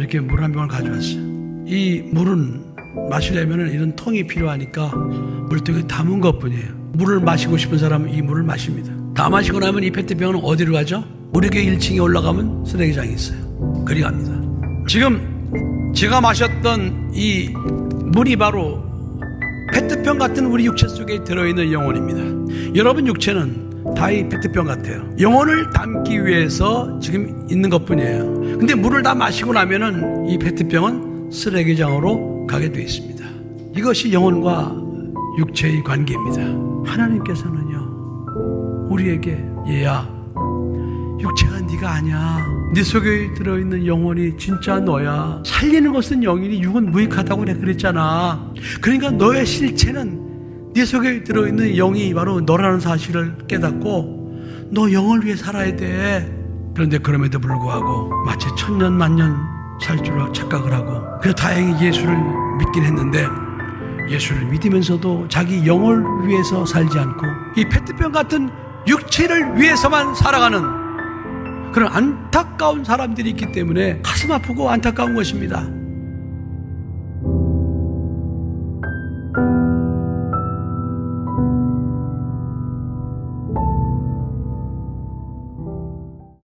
이렇게 물 한 병을 가져왔어요. 이 물은 마시려면 이런 통이 필요하니까 물통에 담은 것 뿐이에요. 물을 마시고 싶은 사람은 이 물을 마십니다. 다 마시고 나면 이 페트병은 어디로 가죠? 우리 교회 1층에 올라가면 쓰레기장이 있어요. 그리 갑니다. 지금 제가 마셨던 이 물이 바로 페트병 같은 우리 육체 속에 들어있는 영혼입니다. 여러분 육체는 다이 페트병 같아요. 영혼을 담기 위해서 지금 있는 것 뿐이에요. 근데 물을 다 마시고 나면은 이 페트병은 쓰레기장으로 가게 되어 있습니다. 이것이 영혼과 육체의 관계입니다. 하나님께서는요, 우리에게 얘야, 육체가 네가 아니야. 네 속에 들어있는 영혼이 진짜 너야. 살리는 것은 영이니 육은 무익하다고 내가 그랬잖아. 그러니까 너의 실체는 네 속에 들어있는 영이 바로 너라는 사실을 깨닫고 너 영을 위해 살아야 돼. 그런데 그럼에도 불구하고 마치 천년 만년 살 줄로 착각을 하고 그래서 다행히 예수를 믿긴 했는데 예수를 믿으면서도 자기 영을 위해서 살지 않고 이 페트병 같은 육체를 위해서만 살아가는 그런 안타까운 사람들이 있기 때문에 가슴 아프고 안타까운 것입니다.